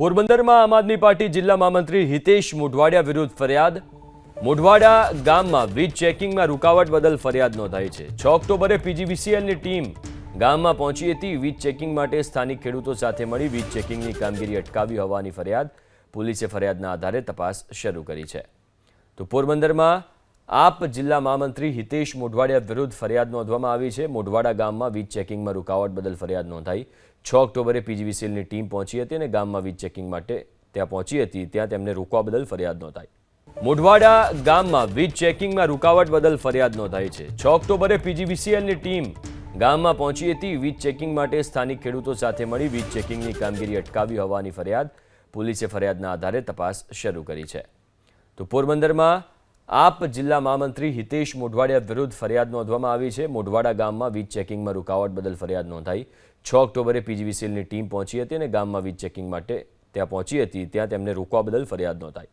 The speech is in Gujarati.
પોરબંદરમાં આમ આદમી પાર્ટી જિલ્લા મહામંત્રી હિતેશ મોઢવાડિયા વિરુદ્ધ ફરિયાદ. મોઢવાડા ગામમાં વીજ ચેકિંગમાં રૂકાવટ બદલ ફરિયાદ નોંધાઈ છે. છ ઓક્ટોબરે પીજીવીસીએલની ટીમ ગામમાં પહોંચી હતી. વીજ ચેકિંગ માટે સ્થાનિક ખેડૂતો સાથે મળી વીજ ચેકિંગની કામગીરી અટકાવી હોવાની ફરિયાદ. પોલીસે ફરિયાદના આધારે તપાસ શરૂ કરી છે. તો પોરબંદરમાં આપ જિલ્લા મહામંત્રી હિતેશ મોઢવાડિયા વિરુદ્ધ ફરિયાદ નોંધવામાં આવી છે. મોઢવાડા ગામમાં વીજ ચેકિંગમાં રૂકાવટ બદલ ફરિયાદ નોંધાઈ. છ ઓક્ટોબરે પીજીવીસીએલની ટીમ પહોંચી હતી અને ગામમાં વીજ ચેકિંગ માટે ત્યાં પહોંચી હતી. ત્યાં તેમને રોકવા બદલ ફરિયાદ નોંધાઈ. મોઢવાડા ગામમાં વીજ ચેકિંગમાં રૂકાવટ બદલ ફરિયાદ નોંધાઈ છે. છ ઓક્ટોબરે પીજીવીસીએલની ટીમ ગામમાં પહોંચી હતી. વીજ ચેકિંગ માટે સ્થાનિક ખેડૂતો સાથે મળી વીજ ચેકિંગની કામગીરી અટકાવી હોવાની ફરિયાદ. પોલીસે ફરિયાદના આધારે તપાસ શરૂ કરી છે. તો પોરબંદરમાં આપ જિલ્લા મહામંત્રી હિતેશ મોઢવાડિયા વિરુદ્ધ ફરિયાદ નોંધવામાં આવી છે. મોઢવાડા ગામમાં વીજ ચેકિંગમાં રૂકાવટ બદલ ફરિયાદ નોંધાઈ. છ ઓક્ટોબરે પીજીવીસીએલની ટીમ પહોંચી હતી અને ગામમાં વીજ ચેકિંગ માટે ત્યાં પહોંચી હતી. ત્યાં તેમને રોકવા બદલ ફરિયાદ નોંધાઈ.